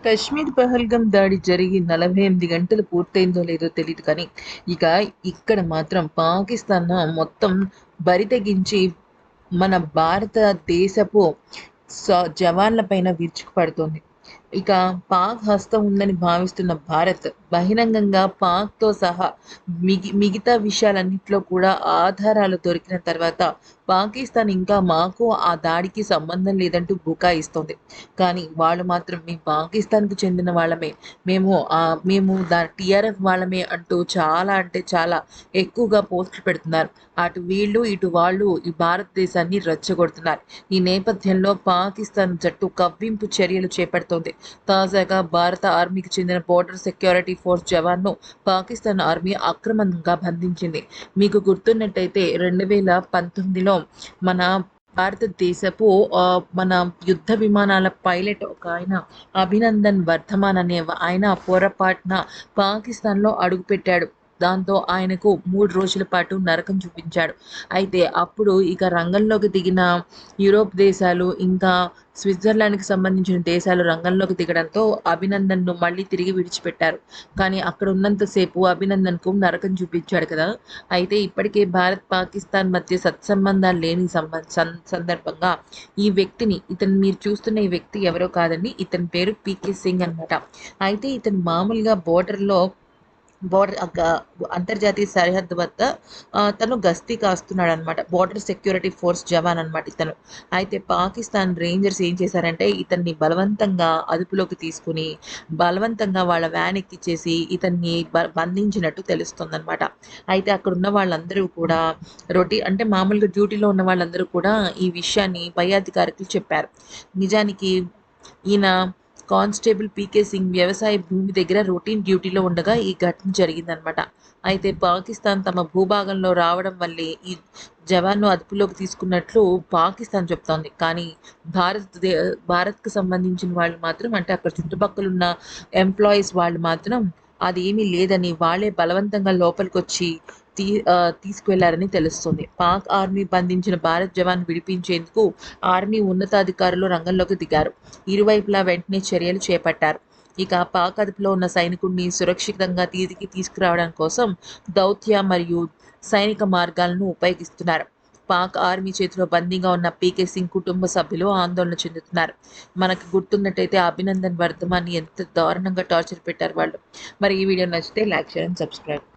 కశ్మీర్ పహల్గం దాడి జరిగి నలభై ఎనిమిది గంటలు పూర్తయిందో లేదో తెలియదు కానీ ఇక ఇక్కడ మాత్రం పాకిస్తాన్ మొత్తం బరితగించి మన భారతదేశపు జవాన్ల పైన విరుచుకుపడుతోంది. ఇక పాక్ హస్తం ఉందని భావిస్తున్న భారత్ బహిరంగంగా పాక్తో సహా మిగి మిగతా విషయాలన్నింటిలో కూడా ఆధారాలు దొరికిన తర్వాత పాకిస్తాన్ ఇంకా మాకు ఆ దాడికి సంబంధం లేదంటూ బుకాయిస్తోంది కానీ వాళ్ళు మాత్రం మేము పాకిస్తాన్కి చెందిన వాళ్ళమే. మేము మేము దా టీఆర్ఎఫ్ వాళ్ళమే అంటూ చాలా అంటే చాలా ఎక్కువగా పోస్టులు పెడుతున్నారు. అటు వీళ్ళు ఇటు వాళ్ళు ఈ భారతదేశాన్ని రెచ్చగొడుతున్నారు. ఈ నేపథ్యంలో పాకిస్తాన్ జట్టు కవ్వింపు చర్యలు చేపడుతోంది. తాజాగా భారత ఆర్మీకి చెందిన బోర్డర్ సెక్యూరిటీ ఫోర్స్ జవాన్ను పాకిస్తాన్ ఆర్మీ అక్రమంగా బంధించింది. మీకు గుర్తున్నట్టయితే రెండు వేల పంతొమ్మిదిలో మన భారతదేశపు మన యుద్ధ విమానాల పైలట్ ఒక ఆయన అభినందన్ వర్ధమాన్ అనే ఆయన పొరపాటున పాకిస్తాన్లో అడుగుపెట్టాడు. దాంతో ఆయనకు మూడు రోజుల పాటు నరకం చూపించాడు. అయితే అప్పుడు ఇక రంగంలోకి దిగిన యూరోప్ దేశాలు ఇంకా స్విట్జర్లాండ్కి సంబంధించిన దేశాలు రంగంలోకి దిగడంతో అభినందన్ను మళ్ళీ తిరిగి విడిచిపెట్టారు. కానీ అక్కడ ఉన్నంతసేపు అభినందన్కు నరకం చూపించాడు కదా. అయితే ఇప్పటికే భారత్ పాకిస్తాన్ మధ్య సత్సంబంధాలు లేని సందర్భంగా ఈ వ్యక్తిని ఇతను మీరు చూస్తున్న ఈ వ్యక్తి ఎవరో కాదండి ఇతని పేరు పీకే సింగ్ అనమాట అయితే ఇతను మామూలుగా బోర్డర్లో బోర్డర్ అంతర్జాతీయ సరిహద్దు వద్ద తను గస్తీ కాస్తున్నాడు అనమాట బోర్డర్ సెక్యూరిటీ ఫోర్స్ జవాన్ అనమాట ఇతను. అయితే పాకిస్తాన్ రేంజర్స్ ఏం చేశారంటే ఇతన్ని బలవంతంగా అదుపులోకి తీసుకుని బలవంతంగా వాళ్ళ వ్యాన్ ఎక్కిచ్చేసి ఇతన్ని బంధించినట్టు తెలుస్తుంది అనమాట అయితే అక్కడ ఉన్న వాళ్ళందరూ కూడా రొటీ అంటే మామూలుగా డ్యూటీలో ఉన్న వాళ్ళందరూ కూడా ఈ విషయాన్ని పై అధికారులకు చెప్పారు. నిజానికి ఈయన కానిస్టేబుల్ పీకే సింగ్ వ్యవసాయ భూమి దగ్గర రొటీన్ డ్యూటీలో ఉండగా ఈ ఘటన జరిగిందనమాట అయితే పాకిస్తాన్ తమ భూభాగంలో రావడం వల్లే ఈ జవాన్ను అదుపులోకి తీసుకున్నట్లు పాకిస్తాన్ చెప్తోంది. కానీ భారత్ భారత్కు సంబంధించిన వాళ్ళు మాత్రం అంటే అక్కడ చుట్టుపక్కల ఉన్న ఎంప్లాయీస్ వాళ్ళు మాత్రం అది ఏమీ లేదని వాళ్ళే బలవంతంగా లోపలికి వచ్చి తీ తీసుకువెళ్ళారని తెలుస్తుంది. పాక్ ఆర్మీ బంధించిన భారత్ జవాన్ విడిపించేందుకు ఆర్మీ ఉన్నతాధికారులు రంగంలోకి దిగారు. ఇరువైపులా వెంటనే చర్యలు చేపట్టారు. ఇక పాక్ అదుపులో ఉన్న సైనికుడిని సురక్షితంగా తీదికి తీసుకురావడం కోసం దౌత్య మరియు సైనిక మార్గాలను ఉపయోగిస్తున్నారు. పాక్ ఆర్మీ చేతిలో బందీగా ఉన్న పీకే సింగ్ కుటుంబ సభ్యులు ఆందోళన చెందుతున్నారు. మనకు గుర్తున్నట్టయితే అభినందన్ వర్ధమాన్ని ఎంత దారుణంగా టార్చర్ పెట్టారు వాళ్ళు. మరి ఈ వీడియో నచ్చితే లైక్ చేయండి సబ్స్క్రైబ్